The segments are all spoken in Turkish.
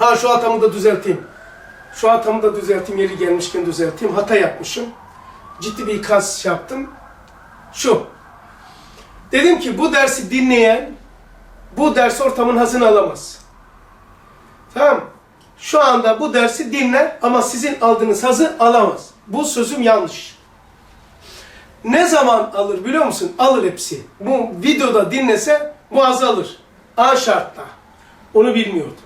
Ha şu hatamı da düzelteyim. Şu hatamı da düzelteyim. Yeri gelmişken düzelteyim. Hata yapmışım. Ciddi bir ikaz yaptım. Şu. Dedim ki bu dersi dinleyen bu ders ortamın hazını alamaz. Tamam. Şu anda bu dersi dinler ama sizin aldığınız hazı alamaz. Bu sözüm yanlış. Ne zaman alır biliyor musun? Alır hepsi. Bu videoda dinlese bu hazı alır. A şartla. Onu bilmiyordum.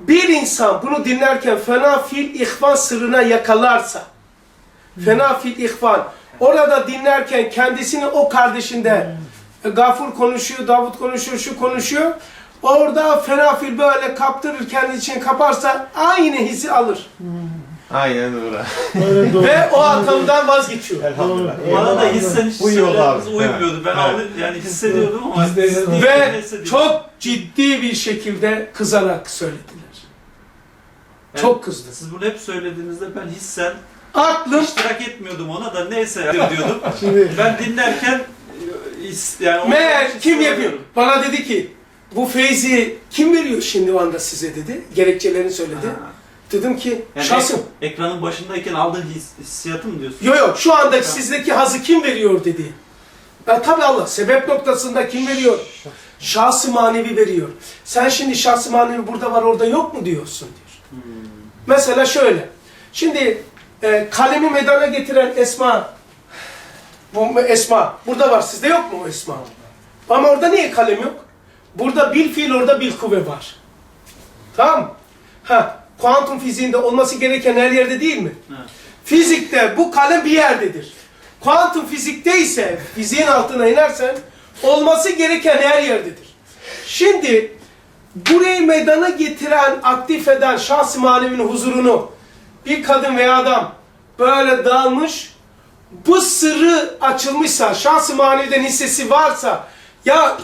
Bir insan bunu dinlerken fena fil ihvan sırrına yakalarsa, fena fil ihvan, orada dinlerken kendisini o kardeşinde, e, Gafur konuşuyor, Davut konuşuyor, şu konuşuyor, orada fena fil böyle kaptırır kendi için kaparsa aynı hissi alır. Aynen öyle. Ve o atamdan vazgeçiyor. Elhamdülillah. Bana da hiç Bu yol söylememiz abi. uymuyordu. Ben Evet. aldım yani hissediyordum ama Biz de- siz değil, Ve çok ciddi bir şekilde kızarak söylediler. Ben- Çok kızdı. Siz bunu hep söylediğinizde ben hissen Aklım iştirak etmiyordum ona da neyse diyordum. Şimdi ben dinlerken e, yani Meğer kim yapıyor? Bana dedi ki bu feyzi kim veriyor şimdi o anda size dedi. Gerekçelerini söyledi. Ha. Dedim ki Yani şahsım. ek- ekranın başındayken aldığın his, hissiyatı mı diyorsun? Yok yok şu anda sizdeki hazı kim veriyor dedi. Ya tabii Allah sebep noktasında kim veriyor? Şahsı manevi veriyor. Sen şimdi şahsı manevi burada var orada yok mu diyorsun diyor. Hmm. Mesela şöyle. Şimdi e, kalemi meydana getiren Esma bu Esma burada var sizde yok mu o Esma? Ama orada niye kalem yok? Burada bil fiil orada bil kuvve var. Tamam? Ha, kuantum fiziğinde olması gereken her yerde değil mi? Evet. Fizikte bu kalem bir yerdedir. Kuantum fizikte ise fiziğin altına inersen olması gereken her yerdedir. Şimdi burayı meydana getiren, aktif eden şahs-ı manevinin huzurunu bir kadın veya adam böyle dağılmış, bu sırrı açılmışsa, şahs-ı maneviden hissesi varsa, ya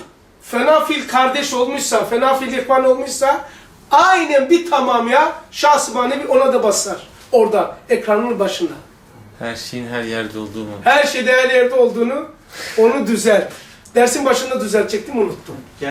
fena fil kardeş olmuşsa, fena fil ihvan olmuşsa, aynen bir tamam ya, şahs-ı manevi ona da basar. Orada, ekranın başında. Her şeyin her yerde olduğu mu? Her şeyde her yerde olduğunu, onu düzelt. Dersin başında düzeltecektim, unuttum.